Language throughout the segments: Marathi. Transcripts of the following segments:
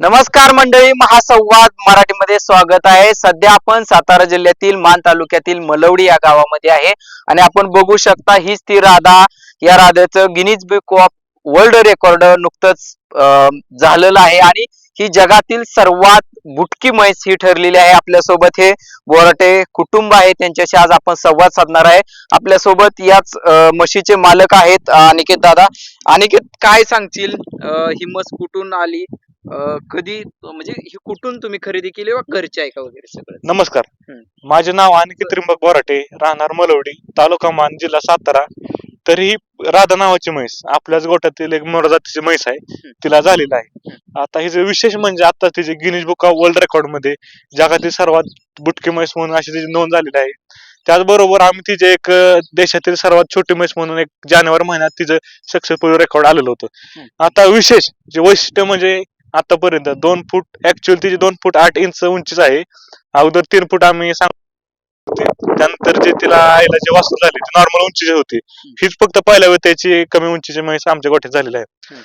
नमस्कार मंडळी महासंवाद मराठीमध्ये स्वागत आहे. सध्या आपण सातारा जिल्ह्यातील मान तालुक्यातील मलवडी या गावामध्ये आहे. आणि आपण बघू शकता हीच ती राधा. या राधाचं Guinness book of world record नुकतंच झालेलं आहे. आणि ही जगातील सर्वात बुटकी म्हैस ही ठरलेली आहे आपल्यासोबत. हे बोराटे कुटुंब आहे. त्यांच्याशी आज आपण संवाद साधणार आहे. आपल्यासोबत याच म्हशीचे मालक आहेत अनिकेत दादा. अनिकेत काय सांगतील ही म्हस कुठून आली? कधी म्हणजे ही कुठून तुम्ही खरेदी केली वा घरची आहे का वगैरे सगळं? नमस्कार. हम्म. माझे नाव अनिकेत त्रिंबक बोराटे राहणार मलवडी तालुका मान जिल्हा सातारा. तर ही राधा नावाची म्हैस आपल्याच गोठ्यातील एक मोर जातीची म्हैस आहे तिला झालेला आहे. आता हिचं विशेष म्हणजे आता तिचे गिनीज बुक ऑफ वर्ल्ड रेकॉर्डमध्ये जगातील सर्वात बुटकी म्हैस म्हणून अशी तिची नोंद झालेली आहे. त्याचबरोबर आम्ही तिचे एक अं, देशातील सर्वात छोटी म्हैस म्हणून एक जानेवारी महिन्यात तिचं सक्सेसफुल रेकॉर्ड आलेलं होतं. आता विशेष जे वैशिष्ट्य म्हणजे आतापर्यंत दोन फूट ऍक्च्युअल तिची दोन फूट आठ इंच उंचीच आहे. अगोदर तीन फूट आम्ही सांग त्यानंतर जे तिला आईला जे वास्तू झाली ती नॉर्मल उंचीची होती. हीच फक्त पहिल्या वेळी त्याची कमी उंचीची म्हैस आमच्या गोठ्यात झालेली आहे.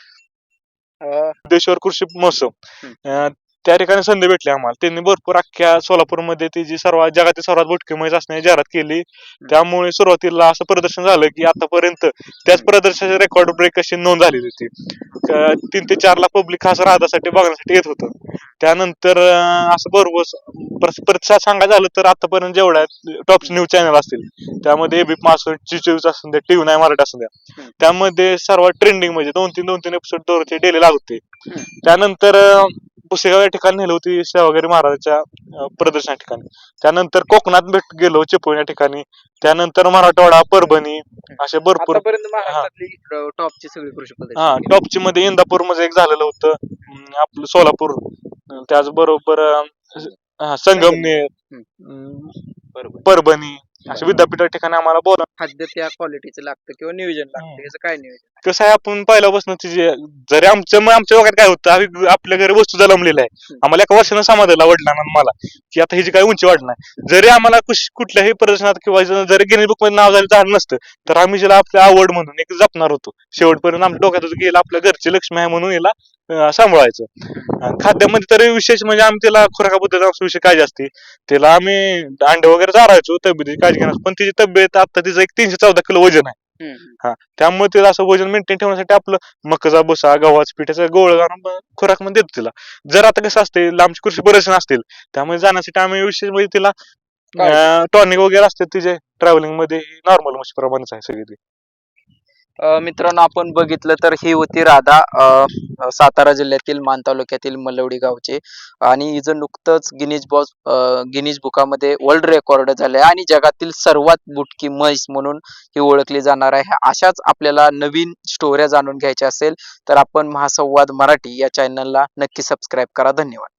सिद्धेश्वर कृषी महोत्सव. त्या ठिकाणी संधी भेटली आम्हाला. त्यांनी भरपूर अख्ख्या सोलापूरमध्ये ती जी सर्वात जगातील सर्वात मोठी म्हैस असण्याची जाहिरात केली. त्यामुळे सुरुवातीला असं प्रदर्शन झालं की आतापर्यंत त्याच प्रदर्शनाचे रेकॉर्ड ब्रेक अशी नोंद झालेली होती. तीन ते चार लाख पब्लिक खास राहण्यासाठी बघण्यासाठी येत होतं. त्यानंतर असं बरोबर परत प्रतिसाद सांगायचं झालं तर आतापर्यंत जेवढ्या टॉप न्यूज चॅनल असतील त्यामध्ये एबीपी असून चिचूज असून द्या टीव्ही नाही मराठी असून द्या त्यामध्ये सर्वात ट्रेंडिंग म्हणजे दोन तीन दोन तीन एपिसोड दररोजचे डेली लागते त्यानंतर पुसेगाव या ठिकाणी नेली होती सेवागिरी महाराजांच्या प्रदर्शना ठिकाणी. त्यानंतर कोकणात भेट गेलो चिपळूण या ठिकाणी. त्यानंतर मराठवाडा परभणी असे भरपूर टॉपची सगळी कृषी पद्धती. हा टॉपची मध्ये इंदापूरमध्ये एक झालेलं होतं आपलं सोलापूर. त्याचबरोबर हा, संगमनेर परभणी अशा विद्यापीठ ठिकाणी आम्हाला बोला खाद्य त्या क्वालिटीचं लागतं किंवा नियोजन लागतं याचं काय नियोजन? कसं आहे आपण पहिल्यापासून तिचे जरी आमच्या मग आमच्या वगैरे काय होतं आम्ही आपल्या घरी वस्तू जलमलेल्या आहे. आम्हाला एका वर्षानं समाधानला वडिलांना मला. की आता हिची काही उंची वाढणार जरी आम्हाला कुश- कुठल्याही प्रदर्शनात किंवा जरी गिनीज बुकमध्ये नाव झालं झालं नसतं. तर आम्ही जिला आपल्या आवड म्हणून एक जपणार होतो. शेवटपर्यंत आमच्या डोक्यात गेला आपल्या घरची लक्ष्मी आहे म्हणून हिला सांभाळायचं. खाद्यामध्ये तरी विशेष म्हणजे आम्ही तिला खुराकाबद्दल विषय काय असते. तिला आम्ही अंडे वगैरे चारायचो तब्येतीची काळजी घेणार. पण तिची तब्येत आता तिचं एक तीनशे चौदा किलो वजन आहे. हा त्यामुळे तिला असं वजन मेंटेन ठेवण्यासाठी आपलं मकाचा भुसा गव्हाचं पिठाचा गोळ ब- खुराकमध्ये देतो तिला. जर आता कसं असते लांबची कृषी प्रदर्शन असतील त्यामुळे जाण्यासाठी आम्ही विशेष म्हणजे तिला टॉनिक वगैरे असते तिचे ट्रॅव्हलिंगमध्ये नॉर्मल म्हशी प्रमाणेच आहे सगळी ती. मित्रांनो आपण बघितलं तर ही होती राधा सातारा जिल्ह्यातील मान तालुक्यातील मलवडी गावचे. आणि हिचं नुकतंच गिनीज बॉस गिनीज बुकामध्ये वर्ल्ड रेकॉर्ड झाले आणि जगातील सर्वात बुटकी म्हैस म्हणून ही ओळखली जाणार आहे. अशाच आपल्याला नवीन स्टोऱ्या जाणून घ्यायच्या असेल तर आपण महासंवाद मराठी या चॅनलला नक्की सबस्क्राईब करा. धन्यवाद.